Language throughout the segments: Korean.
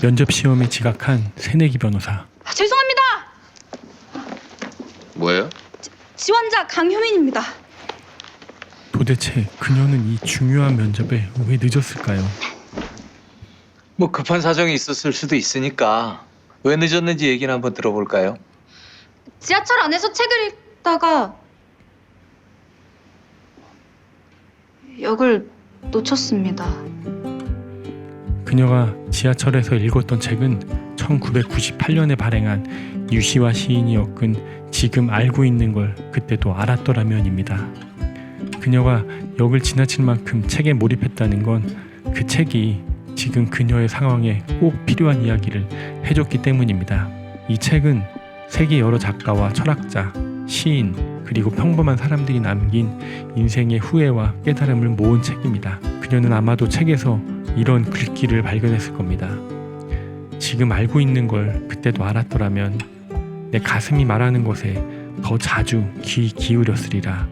면접 시험에 지각한 새내기 변호사. 아, 죄송합니다. 뭐예요? 지원자 강효민입니다. 도대체 그녀는 이 중요한 면접에 왜 늦었을까요? 뭐 급한 사정이 있었을 수도 있으니까 왜 늦었는지 얘기는 한번 들어볼까요? 지하철 안에서 책을 읽다가 역을 놓쳤습니다. 그녀가 지하철에서 읽었던 책은 1998년에 발행한 유시와 시인이 엮은 지금 알고 있는 걸 그때도 알았더라면입니다. 그녀가 역을 지나칠 만큼 책에 몰입했다는 건 그 책이 지금 그녀의 상황에 꼭 필요한 이야기를 해줬기 때문입니다. 이 책은 세계 여러 작가와 철학자, 시인, 그리고 평범한 사람들이 남긴 인생의 후회와 깨달음을 모은 책입니다. 그녀는 아마도 책에서 이런 글귀를 발견했을 겁니다. 지금 알고 있는 걸 그때도 알았더라면 내 가슴이 말하는 것에 더 자주 귀 기울였으리라.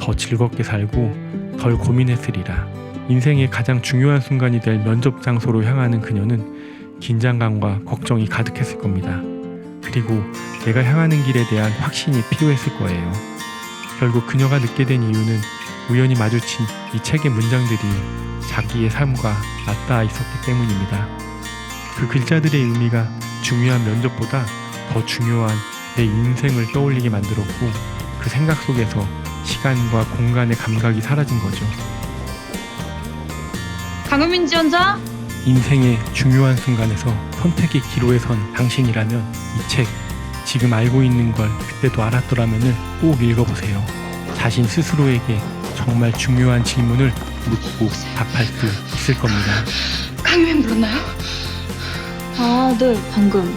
더 즐겁게 살고 덜 고민했으리라. 인생의 가장 중요한 순간이 될 면접 장소로 향하는 그녀는 긴장감과 걱정이 가득했을 겁니다. 그리고 내가 향하는 길에 대한 확신이 필요했을 거예요. 결국 그녀가 늦게 된 이유는 우연히 마주친 이 책의 문장들이 자기의 삶과 맞닿아 있었기 때문입니다. 그 글자들의 의미가 중요한 면접보다 더 중요한 내 인생을 떠올리게 만들었고 그 생각 속에서 시간과 공간의 감각이 사라진 거죠. 강효민 지원자 인생의 중요한 순간에서 선택의 기로에 선 당신이라면 이 책 지금 알고 있는 걸 그때도 알았더라면을 꼭 읽어보세요. 자신 스스로에게 정말 중요한 질문을 묻고 답할 수 있을 겁니다. 강효민 불렀나요? 아, 네, 방금